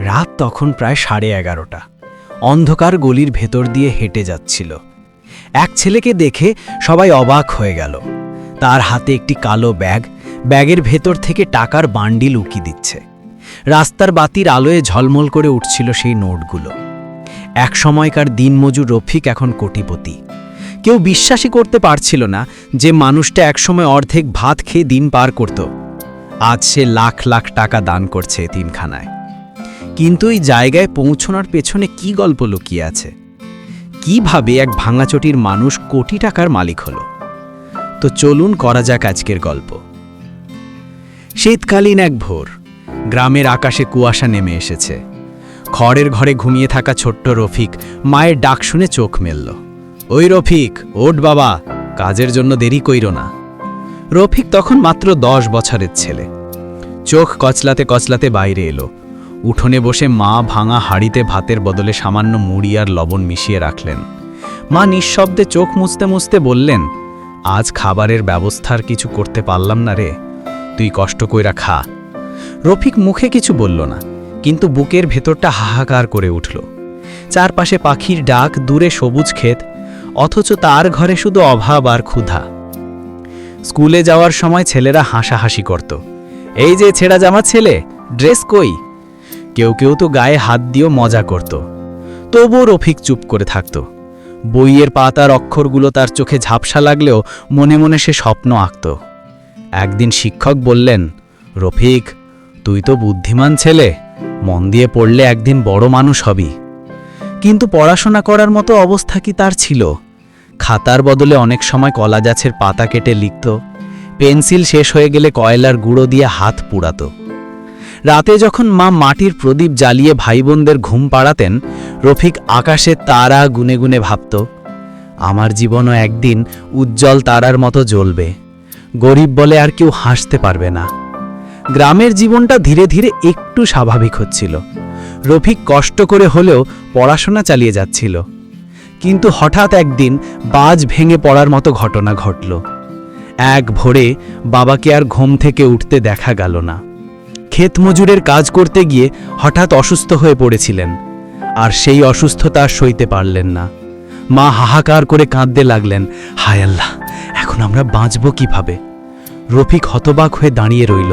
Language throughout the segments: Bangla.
রাত তখন প্রায় সাড়ে এগারোটা। অন্ধকার গলির ভেতর দিয়ে হেঁটে যাচ্ছিল। এক ছেলেকে দেখে সবাই অবাক হয়ে গেল। তার হাতে একটি কালো ব্যাগ, ব্যাগের ভেতর থেকে টাকার বান্ডিল উকি দিচ্ছে। রাস্তার বাতির আলোয় ঝলমল করে উঠছিল সেই নোটগুলো। এক সময়কার দিনমজুর রফিক এখন কোটিপতি। কেউ বিশ্বাসই করতে পারছিল না যে মানুষটা একসময় অর্ধেক ভাত খেয়ে দিন পার করত। আজ সে লাখ লাখ টাকা দান করছে এতিমখানায়। কিন্তু এই জায়গায় পৌঁছানোর পেছনে কি গল্প লুকিয়ে আছে? কীভাবে এক ভাঙাচটির মানুষ কোটি টাকার মালিক হলো? তো চলুন করা যাক আজকের গল্প। শীতকালীন এক ভোর, গ্রামের আকাশে কুয়াশা নেমে এসেছে। খড়ের ঘরে ঘুমিয়ে থাকা ছোট্ট রফিক মায়ের ডাক শুনে চোখ মেলল। ওই রফিক ওট বাবা, কাজের জন্য দেরি কইর না। রফিক তখন মাত্র দশ বছরের ছেলে। চোখ কচলাতে কচলাতে বাইরে এলো। উঠোনে বসে মা ভাঙা হাড়িতে ভাতের বদলে সামান্য মুড়ি আর লবণ মিশিয়ে রাখলেন। মা নিঃশব্দে চোখ মুছতে মুছতে বললেন, আজ খাবারের ব্যবস্থার কিছু করতে পারলাম না রে, তুই কষ্ট কইরা খা। রফিক মুখে কিছু বলল না, কিন্তু বুকের ভেতরটা হাহাকার করে উঠল। চারপাশে পাখির ডাক, দূরে সবুজ ক্ষেত, অথচ তার ঘরে শুধু অভাব আর ক্ষুধা। স্কুলে যাওয়ার সময় ছেলেরা হাসাহাসি করত। এই যে ছেঁড়া জামা ছেলে, ড্রেস কই? কেউ কেউ তো গায়ে হাত দিয়েও মজা করত। তবুও রফিক চুপ করে থাকত। বইয়ের পাতার অক্ষরগুলো তার চোখে ঝাপসা লাগলেও মনে মনে সে স্বপ্ন আঁকত। একদিন শিক্ষক বললেন, রফিক, তুই তো বুদ্ধিমান ছেলে, মন দিয়ে পড়লে একদিন বড় মানুষ হবি। কিন্তু পড়াশোনা করার মতো অবস্থা কি তার ছিল? খাতার বদলে অনেক সময় কলা গাছের পাতা কেটে লিখত, পেন্সিল শেষ হয়ে গেলে কয়লার গুঁড়ো দিয়ে হাত পুড়াতো। রাতে যখন মা মাটির প্রদীপ জ্বালিয়ে ভাই বোনদের ঘুম পাড়াতেন, রফিক আকাশে তারা গুনে গুনে ভাবত, আমার জীবনও একদিন উজ্জ্বল তারার মতো জ্বলবে। গরিব বলে আর কেউ হাসতে পারবে না। গ্রামের জীবনটা ধীরে ধীরে একটু স্বাভাবিক হচ্ছিল। রফিক কষ্ট করে হলেও পড়াশোনা চালিয়ে যাচ্ছিল। কিন্তু হঠাৎ একদিন বাজ ভেঙে পড়ার মতো ঘটনা ঘটল। এক ভোরে বাবাকে আর ঘুম থেকে উঠতে দেখা গেল না। ক্ষেত মজুরের কাজ করতে গিয়ে হঠাৎ অসুস্থ হয়ে পড়েছিলেন। আর সেই অসুস্থতা সইতে পারলেন না। মা হাহাকার করে কাঁদতে লাগলেন, হায় আল্লাহ, এখন আমরা বাঁচব কীভাবে? রফিক হতবাক হয়ে দাঁড়িয়ে রইল।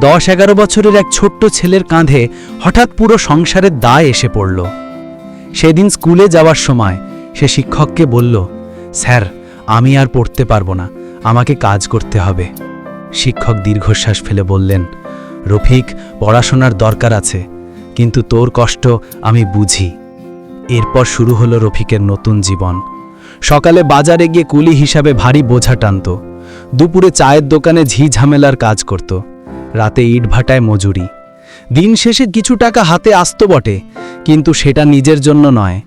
দশ এগারো বছরের এক ছোট্ট ছেলের কাঁধে হঠাৎ পুরো সংসারের দায় এসে পড়ল। সেদিন স্কুলে যাওয়ার সময় সে শিক্ষককে বলল, স্যার, আমি আর পড়তে পারব না, আমাকে কাজ করতে হবে। শিক্ষক দীর্ঘশ্বাস ফেলে বললেন রফিক, পড়াশোনার দরকার আছে, কিন্তু তোর কষ্ট আমি বুঝি। এরপর শুরু হলো রফিকের নতুন জীবন। সকালে বাজারে গিয়ে কুলি হিসাবে ভারী বোঝা টানত। দুপুরে চায়ের দোকানে ঝি ঝামেলার কাজ করত। রাতে ইটভাটায় মজুরি। দিন শেষে কিছু টাকা হাতে আসত বটে, কিন্তু সেটা নিজের জন্য নয়।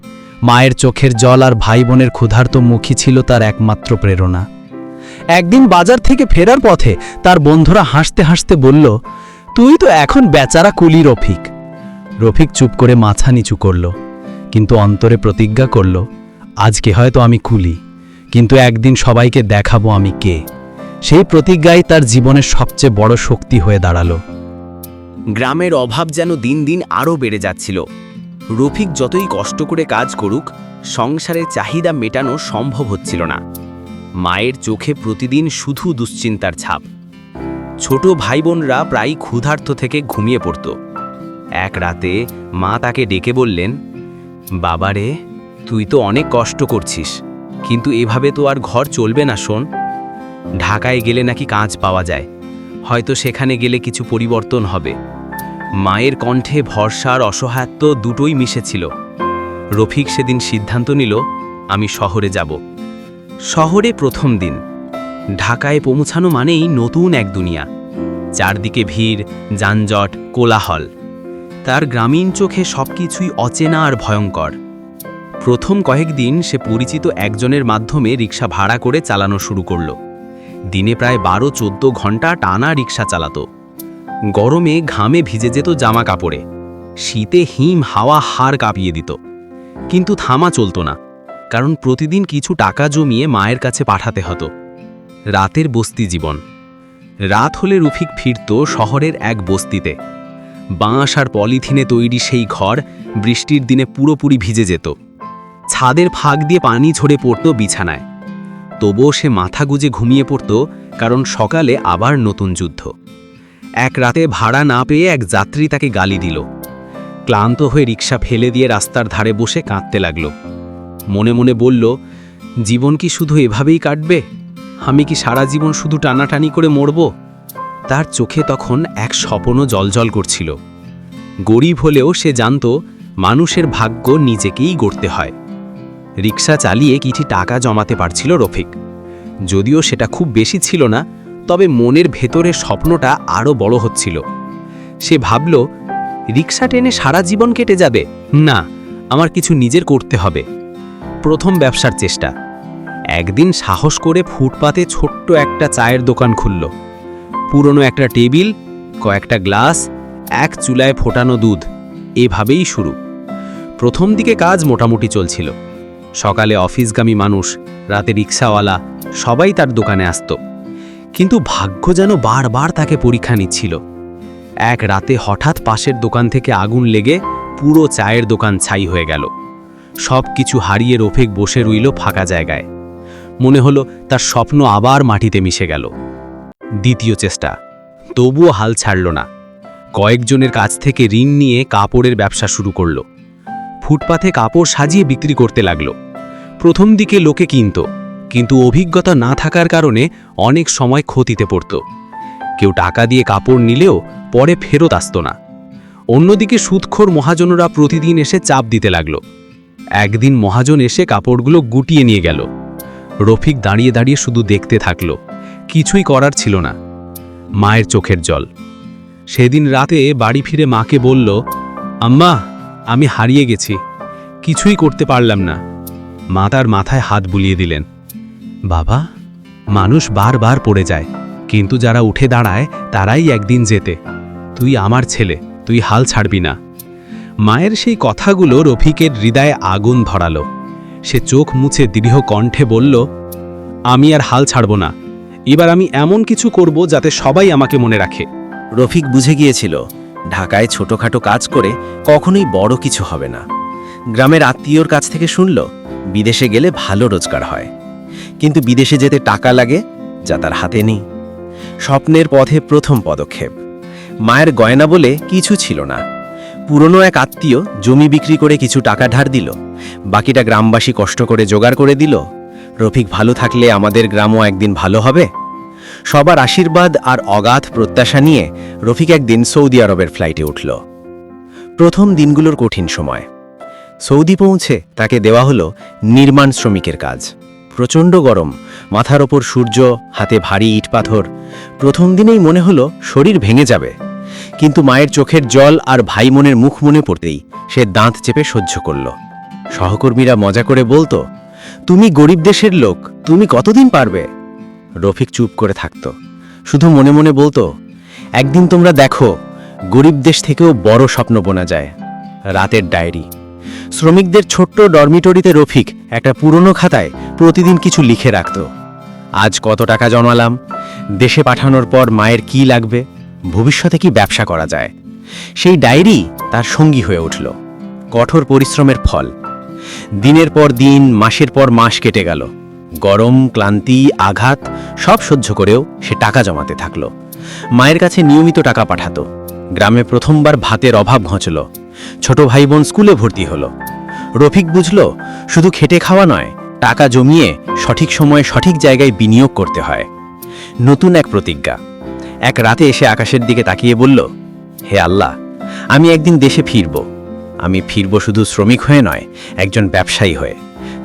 মায়ের চোখের জল আর ভাই বোনের ক্ষুধার্ত মুখী ছিল তার একমাত্র প্রেরণা। একদিন বাজার থেকে ফেরার পথে তার বন্ধুরা হাসতে হাসতে বলল তুই তো এখন বেচারা কুলি রফিক। রফিক চুপ করে মাথা নিচু করল, কিন্তু অন্তরে প্রতিজ্ঞা করল, আজকে হয়তো আমি কুলি, কিন্তু একদিন সবাইকে দেখাবো আমি কে। সেই প্রতিজ্ঞাই তার জীবনের সবচেয়ে বড় শক্তি হয়ে দাঁড়াল। গ্রামের অভাব যেন দিন দিন আরও বেড়ে যাচ্ছিল। রফিক যতই কষ্ট করে কাজ করুক সংসারের চাহিদা মেটানো সম্ভব হচ্ছিল না। মায়ের চোখে প্রতিদিন শুধু দুশ্চিন্তার ছাপ। ছোট ভাই বোনরা প্রায় ক্ষুধার্ত থেকে ঘুমিয়ে পড়ত। এক রাতে মা তাকে ডেকে বললেন, বাবারে, তুই তো অনেক কষ্ট করছিস, কিন্তু এভাবে তো আর ঘর চলবে না শোন। ঢাকায় গেলে নাকি কাজ পাওয়া যায়, হয়তো সেখানে গেলে কিছু পরিবর্তন হবে। মায়ের কণ্ঠে ভরসা আর অসহায়ত্ব দুটোই মিশেছিল। রফিক সেদিন সিদ্ধান্ত নিল, আমি শহরে যাব। শহরে প্রথম দিন। ঢাকায় পৌঁছানো মানেই নতুন এক দুনিয়া। চারদিকে ভিড়, যানজট, কোলাহল। তার গ্রামীণ চোখে সবকিছুই অচেনা আর ভয়ঙ্কর। প্রথম কয়েকদিন সে পরিচিত একজনের মাধ্যমে রিক্সা ভাড়া করে চালানো শুরু করল। দিনে প্রায় বারো, চোদ্দ ঘণ্টা টানা রিক্সা চালাত। গরমে ঘামে ভিজে যেত জামা কাপড়ে শীতে হিম হাওয়া হাড় কাঁপিয়ে দিত। কিন্তু থামা চলতো না, কারণ প্রতিদিন কিছু টাকা জমিয়ে মায়ের কাছে পাঠাতে হতো। রাতের বস্তি জীবন। রাত হলে রুফিক ফিরত শহরের এক বস্তিতে। বাঁশ আর পলিথিনে তৈরি সেই ঘর বৃষ্টির দিনে পুরোপুরি ভিজে যেত। ছাদের ফাঁক দিয়ে পানি ঝরে পড়ত বিছানায়। তবুও সে মাথা গুজে ঘুমিয়ে পড়ত কারণ সকালে আবার নতুন যুদ্ধ। এক রাতে ভাড়া না পেয়ে এক যাত্রী তাকে গালি দিল। ক্লান্ত হয়ে রিক্সা ফেলে দিয়ে রাস্তার ধারে বসে কাঁদতে লাগল। মনে মনে বলল, জীবন কি শুধু এভাবেই কাটবে? আমি কি সারা জীবন শুধু টানাটানি করে মরব? তার চোখে তখন এক স্বপনও জলজল করছিল। গরিব হলেও সে জানত, মানুষের ভাগ্য নিজেকেই গড়তে হয়। রিক্সা চালিয়ে কিছু টাকা জমাতে পারছিল রফিক। যদিও সেটা খুব বেশি ছিল না, তবে মনের ভেতরের স্বপ্নটা আরও বড় হচ্ছিল। সে ভাবল, রিক্সা টেনে সারা জীবন কেটে যাবে? না, আমার কিছু নিজের করতে হবে। প্রথম ব্যবসার চেষ্টা। একদিন সাহস করে ফুটপাতে ছোট্ট একটা চায়ের দোকান খুলল। পুরনো একটা টেবিল, কয়েকটা গ্লাস, এক চুলায় ফোটানো দুধ, এভাবেই শুরু। প্রথম দিকে কাজ মোটামুটি চলছিল। সকালে অফিসগামী মানুষ, রাতে রিক্সাওয়ালা, সবাই তার দোকানে আসত। কিন্তু ভাগ্য যেন বারবার তাকে পরীক্ষা নিচ্ছিল। এক রাতে হঠাৎ পাশের দোকান থেকে আগুন লেগে পুরো চায়ের দোকান ছাই হয়ে গেল। সব কিছু হারিয়ে রফিক বসে রইল ফাঁকা জায়গায়। মনে হলো তার স্বপ্ন আবার মাটিতে মিশে গেল। দ্বিতীয় চেষ্টা, তবুও হাল ছাড়ল না। কয়েকজনের কাছ থেকে ঋণ নিয়ে কাপড়ের ব্যবসা শুরু করল। ফুটপাথে কাপড় সাজিয়ে বিক্রি করতে লাগল। প্রথম দিকে লোকে কিনত, কিন্তু অভিজ্ঞতা না থাকার কারণে অনেক সময় ক্ষতিতে পড়ত। কেউ টাকা দিয়ে কাপড় নিলেও পরে ফেরত আসত না। অন্যদিকে সুদখোর মহাজনরা প্রতিদিন এসে চাপ দিতে লাগল। একদিন মহাজন এসে কাপড়গুলো গুটিয়ে নিয়ে গেল। রফিক দাঁড়িয়ে দাঁড়িয়ে শুধু দেখতে থাকল। কিছুই করার ছিল না। মায়ের চোখের জল। সেদিন রাতে বাড়ি ফিরে মাকে বলল, আম্মা, আমি হারিয়ে গেছি। কিছুই করতে পারলাম না। মা তার মাথায় হাত বুলিয়ে দিলেন, বাবা, মানুষ বারবার পড়ে যায়, কিন্তু যারা উঠে দাঁড়ায়, তারাই একদিন যেতে। তুই আমার ছেলে, তুই হাল ছাড়বি না। মায়ের সেই কথাগুলো রফিকের হৃদয়ে আগুন ধরালো। সে চোখ মুছে দৃঢ় কণ্ঠে বলল, আমি আর হাল ছাড়ব না। এবার আমি এমন কিছু করব যাতে সবাই আমাকে মনে রাখে। রফিক বুঝে গিয়েছিল, ঢাকায় ছোটখাটো কাজ করে কখনোই বড় কিছু হবে না। গ্রামের আত্মীয়র কাছ থেকে শুনল, বিদেশে গেলে ভালো রোজগার হয়। কিন্তু বিদেশে যেতে টাকা লাগে যা তার হাতে নেই। স্বপ্নের পথে প্রথম পদক্ষেপ। মায়ের গয়না বলে কিছু ছিল না। পুরনো এক আত্মীয় জমি বিক্রি করে কিছু টাকা ধার দিল। বাকিটা গ্রামবাসী কষ্ট করে জোগাড় করে দিল। রফিক, ভালো থাকলে আমাদের গ্রামও একদিন ভালো হবে? সবার আশীর্বাদ আর অগাধ প্রত্যাশা নিয়ে রফিক একদিন সৌদি আরবের ফ্লাইটে উঠল। প্রথম দিনগুলোর কঠিন সময়। সৌদি পৌঁছে তাকে দেওয়া হলো নির্মাণ শ্রমিকের কাজ। প্রচণ্ড গরম, মাথার ওপর সূর্য, হাতে ভারী ইট পাথর। প্রথম দিনেই মনে হলো শরীর ভেঙে যাবে। কিন্তু মায়ের চোখের জল আর ভাই মনের মুখ মনে পড়তেই সে দাঁত চেপে সহ্য করল। সহকর্মীরা মজা করে বলতো, তুমি গরিব দেশের লোক, তুমি কতদিন পারবে? রফিক চুপ করে থাকত। শুধু মনে মনে বলতো, একদিন তোমরা দেখো, গরিব দেশ থেকেও বড় স্বপ্ন বোনা যায়। রাতের ডায়েরি। শ্রমিকদের ছোট্ট ডরমিটরিতে রফিক একটা পুরনো খাতায় প্রতিদিন কিছু লিখে রাখত। আজ কত টাকা জমালাম? দেশে পাঠানোর পর মায়ের কি লাগবে? ভবিষ্যতে কি ব্যবসা করা যায়? সেই ডায়েরি তার সঙ্গী হয়ে উঠল। কঠোর পরিশ্রমের ফল। দিনের পর দিন, মাসের পর মাস কেটে গেল। গরম, ক্লান্তি, আঘাত, সব সহ্য করেও সে টাকা জমাতে থাকল। মায়ের কাছে নিয়মিত টাকা পাঠাতো। গ্রামে প্রথমবার ভাতের অভাব ঘঁচল। ছোট ভাই বোন স্কুলে ভর্তি হলো। রফিক বুঝল, শুধু খেটে খাওয়া নয়, টাকা জমিয়ে সঠিক সময়ে সঠিক জায়গায় বিনিয়োগ করতে হয়। নতুন এক প্রতিজ্ঞা। এক রাতে এসে আকাশের দিকে তাকিয়ে বলল, হে আল্লাহ, আমি একদিন দেশে ফিরব। আমি ফিরব শুধু শ্রমিক হয়ে নয়, একজন ব্যবসায়ী হয়ে।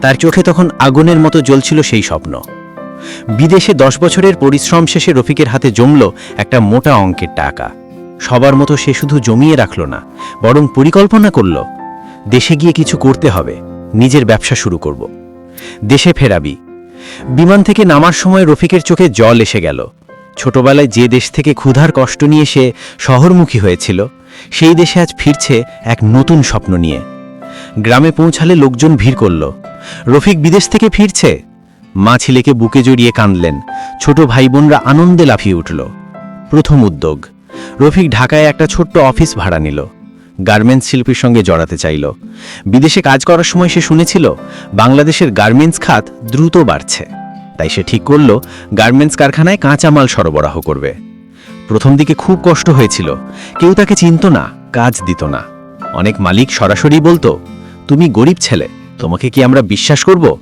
তার চোখে তখন আগুনের মতো জ্বলছিল সেই স্বপ্ন। বিদেশে দশ বছরের পরিশ্রম শেষে রফিকের হাতে জমল একটা মোটা অঙ্কের টাকা। সবার মতো সে শুধু জমিয়ে রাখল না, বরং পরিকল্পনা করল, দেশে গিয়ে কিছু করতে হবে, নিজের ব্যবসা শুরু করব। দেশে ফেরাবি। বিমান থেকে নামার সময় রফিকের চোখে জল এসে গেল। ছোটবেলায় যে দেশ থেকে ক্ষুধার কষ্ট নিয়ে সে শহরমুখী হয়েছিল সেই দেশে আজ ফিরছে এক নতুন স্বপ্ন নিয়ে। গ্রামে পৌঁছালে লোকজন ভিড় করল। রফিক বিদেশ থেকে ফিরছে? মা ছেলেকে বুকে জড়িয়ে কাঁদলেন। ছোট ভাই বোনরা আনন্দে লাফিয়ে উঠল। প্রথম উদ্যোগ। রফিক ঢাকায় একটা ছোট্ট অফিস ভাড়া নিল। গার্মেন্টস শিল্পীর সঙ্গে জড়াতে চাইল। বিদেশে কাজ করার সময় সে শুনেছিল, বাংলাদেশের গার্মেন্টস খাত দ্রুত বাড়ছে। তাই সে ঠিক করল, গার্মেন্টস কারখানায় কাঁচামাল সরবরাহ করবে। প্রথম দিকে খুব কষ্ট হয়েছিল। কেউ তাকে চিনত না, কাজ দিত না। অনেক মালিক সরাসরি বলতো, তুমি গরিব ছেলে, তোমাকে কি আমরা বিশ্বাস করব?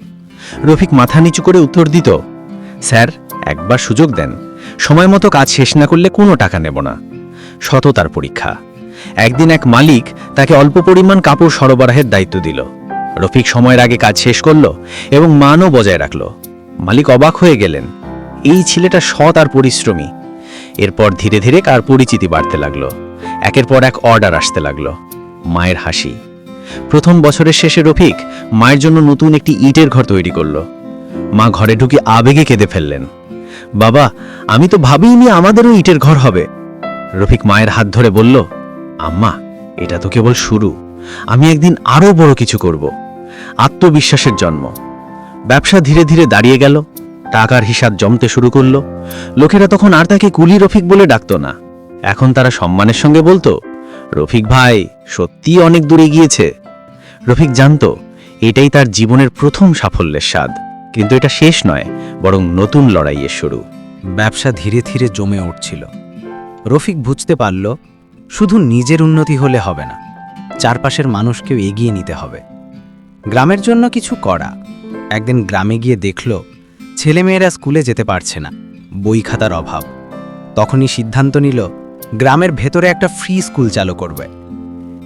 রফিক মাথা নিচু করে উত্তর দিত, স্যার, একবার সুযোগ দেন। সময় মতো কাজ শেষ না করলে কোনো টাকা নেব না। সততার পরীক্ষা। একদিন এক মালিক তাকে অল্প পরিমাণ কাপড় সরবরাহের দায়িত্ব দিল। রফিক সময়ের আগে কাজ শেষ করল এবং মানও বজায় রাখল। মালিক অবাক হয়ে গেলেন, এই ছেলেটা সৎ আর পরিশ্রমী। এরপর ধীরে ধীরে কার পরিচিতি বাড়তে লাগল। একের পর এক অর্ডার আসতে লাগল। মায়ের হাসি। প্রথম বছরের শেষে রফিক মায়ের জন্য নতুন একটি ইটের ঘর তৈরি করল। মা ঘরে ঢুকে আবেগে কেঁদে ফেললেন। বাবা, আমি তো ভাবিনি আমাদেরও ইটের ঘর হবে। রফিক মায়ের হাত ধরে বলল, আম্মা, এটা তো কেবল শুরু। আমি একদিন আরও বড় কিছু করব। আত্মবিশ্বাসের জন্ম। ব্যবসা ধীরে ধীরে দাঁড়িয়ে গেল। টাকার হিসাব জমতে শুরু করল। লোকেরা তখন আর তাকে কুলি রফিক বলে ডাকতো না। এখন তারা সম্মানের সঙ্গে বলতো, রফিক ভাই, সত্যিই অনেক দূরে গিয়েছে। রফিক জানতো, এটাই তার জীবনের প্রথম সাফল্যের স্বাদ। কিন্তু এটা শেষ নয়, বরং নতুন লড়াইয়ের শুরু। ব্যবসা ধীরে ধীরে জমে উঠছিল। রফিক বুঝতে পারল, শুধু নিজের উন্নতি হলে হবে না, চারপাশের মানুষকেও এগিয়ে নিতে হবে। গ্রামের জন্য কিছু করা। একদিন গ্রামে গিয়ে দেখল ছেলেমেয়েরা স্কুলে যেতে পারছে না। বই খাতার অভাব। তখনই সিদ্ধান্ত নিল, গ্রামের ভেতরে একটা ফ্রি স্কুল চালু করবে।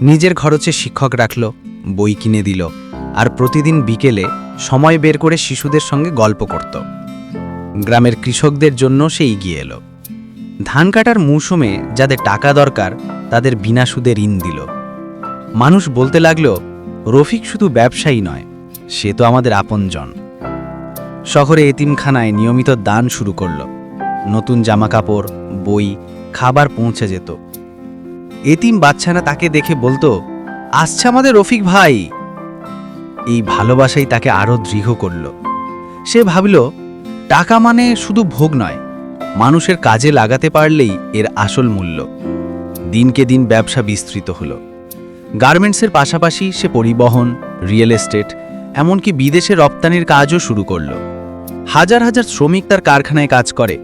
নিজের খরচে শিক্ষক রাখল, বই কিনে দিল আর প্রতিদিন বিকেলে সময় বের করে শিশুদের সঙ্গে গল্প করত। গ্রামের কৃষকদের জন্য সে এগিয়ে এলো। ধান কাটার মৌসুমে যাদের টাকা দরকার, তাদের বিনা সুদে ঋণ দিল। মানুষ বলতে লাগল, রফিক শুধু ব্যবসায়ী নয়, সে তো আমাদের আপনজন। শহরে এতিমখানায় নিয়মিত দান শুরু করল। নতুন জামাকাপড়, বই, খাবার পৌঁছে যেত। এতিম বাচ্চারা তাকে দেখে বলতো, আসছে আমাদের রফিক ভাই। এই ভালোবাসাই তাকে আরও দৃঢ় করল। সে ভাবল, টাকা মানে শুধু ভোগ নয়, মানুষের কাজে লাগাতে পারলেই এর আসল মূল্য। দিনকে দিন ব্যবসা বিস্তৃত হল। গার্মেন্টসের পাশাপাশি সে পরিবহন, রিয়েল এস্টেট, এমনকি বিদেশে রপ্তানির কাজও শুরু করল। হাজার হাজার শ্রমিক তার কারখানায় কাজ করে।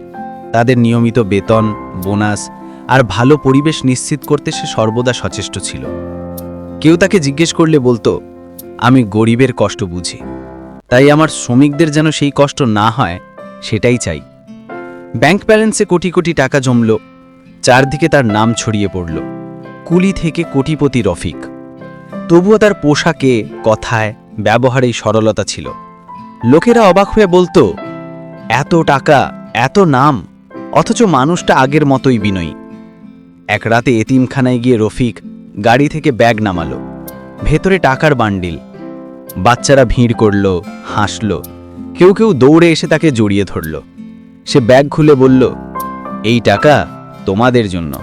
তাদের নিয়মিত বেতন, বোনাস আর ভালো পরিবেশ নিশ্চিত করতে সে সর্বদা সচেষ্ট ছিল। কেউ তাকে জিজ্ঞেস করলে বলতো, আমি গরিবের কষ্ট বুঝি। তাই আমার শ্রমিকদের যেন সেই কষ্ট না হয়, সেটাই চাই। ব্যাংক ব্যালেন্সে কোটি কোটি টাকা জমল। চারদিকে তার নাম ছড়িয়ে পড়ল, কুলি থেকে কোটিপতি রফিক। তবুও তার পোশাকে, কথায়, ব্যবহারেই সরলতা ছিল। লোকেরা অবাক হয়ে বলতো, এত টাকা, এত নাম, অথচ মানুষটা আগের মতোই বিনয়ী। এক রাতে এতিমখানায় গিয়ে রফিক গাড়ি থেকে ব্যাগ নামালো, ভেতরে টাকার বান্ডিল। বাচ্চারা ভিড় করল, হাসল, কেউ কেউ দৌড়ে এসে তাকে জড়িয়ে ধরল। সে ব্যাগ খুলে বলল, এই টাকা তোমাদের জন্য।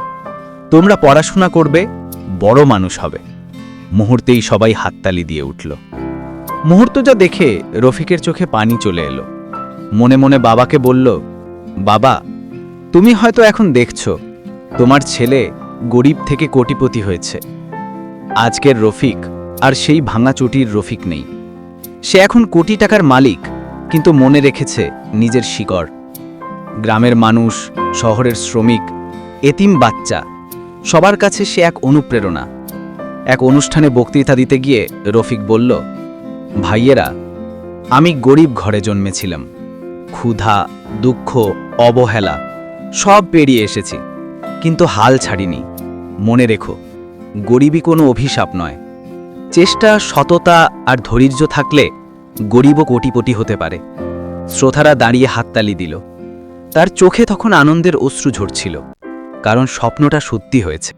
তোমরা পড়াশোনা করবে, বড় মানুষ হবে। মুহূর্তেই সবাই হাততালি দিয়ে উঠল। মুহূর্তটা দেখে রফিকের চোখে পানি চলে এলো। মনে মনে বাবাকে বলল, বাবা, তুমি হয়তো এখন দেখছ, তোমার ছেলে গরিব থেকে কোটিপতি হয়েছে। আজকের রফিক আর সেই ভাঙা চটির রফিক নেই। সে এখন কোটি টাকার মালিক, কিন্তু মনে রেখেছে নিজের শিকড়। গ্রামের মানুষ, শহরের শ্রমিক, এতিম বাচ্চা, সবার কাছে সে এক অনুপ্রেরণা। এক অনুষ্ঠানে বক্তৃতা দিতে গিয়ে রফিক বলল ভাইয়েরা, আমি গরিব ঘরে জন্মেছিলাম। ক্ষুধা, দুঃখ, অবহেলা, সব পেরিয়ে এসেছি, কিন্তু হাল ছাড়িনি। মনে রেখো গরিবই কোনো অভিশাপ নয়। চেষ্টা, সততা আর ধৈর্য থাকলে গরিবও কোটিপটি হতে পারে। শ্রোতারা দাঁড়িয়ে হাততালি দিল। তার চোখে তখন আনন্দের অশ্রু ঝরছিল, কারণ স্বপ্নটা সত্যি হয়েছে।